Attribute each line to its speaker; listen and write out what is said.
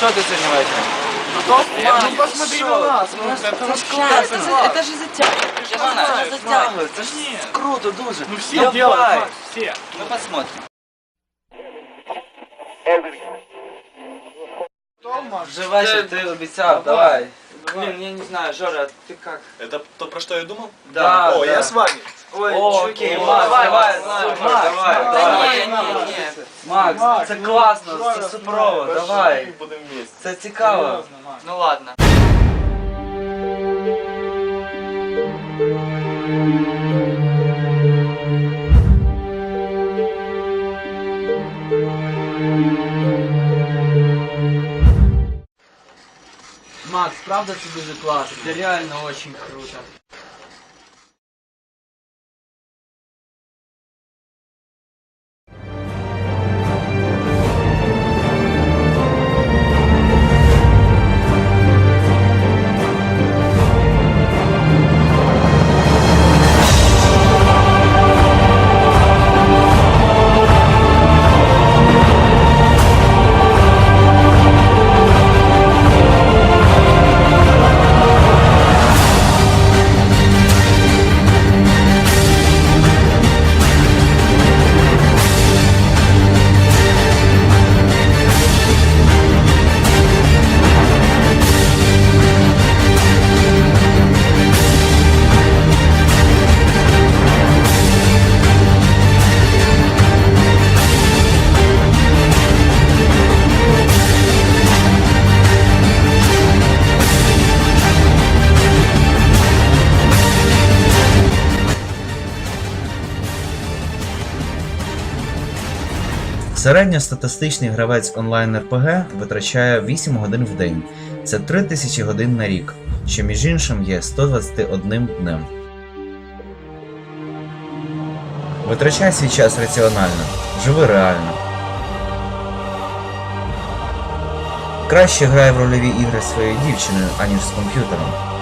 Speaker 1: Что ты вечером?
Speaker 2: Ну посмотри на нас, ну
Speaker 1: это
Speaker 2: это
Speaker 1: классно. Это же-
Speaker 2: Это же затягивает.
Speaker 1: Я знаю,
Speaker 2: Это
Speaker 1: затягивает.
Speaker 2: Це ж круто дуже.
Speaker 3: Ну все
Speaker 1: Давай.
Speaker 3: делают, Макс, все.
Speaker 1: Ну посмотрим. Вже вечір, ти обіцяв, давай. Блин, я не знаю, Жора, ты как?
Speaker 4: Это то, про что я думал?
Speaker 1: Да,
Speaker 4: О,
Speaker 1: да.
Speaker 4: я с вами.
Speaker 1: Ой,
Speaker 2: окей,
Speaker 1: Макс,
Speaker 2: давай,
Speaker 1: давай,
Speaker 2: Макс,
Speaker 1: супер,
Speaker 2: Макс,
Speaker 1: давай,
Speaker 2: Макс,
Speaker 1: давай.
Speaker 2: давай.
Speaker 1: Ні, ні, ні. Макс, це класно, це суперово, давай.
Speaker 4: Будем вместе.
Speaker 1: Це цікаво.
Speaker 2: Ну ладно.
Speaker 1: Макс, правда це дуже класно? Це реально очень круто.
Speaker 5: Середньостатистичний гравець онлайн РПГ витрачає 8 годин в день. Це 3000 годин на рік, що між іншим є 121 днем. Витрачай свій час раціонально, живи реально. Краще грай в рольові ігри своєю дівчиною, аніж з комп'ютером.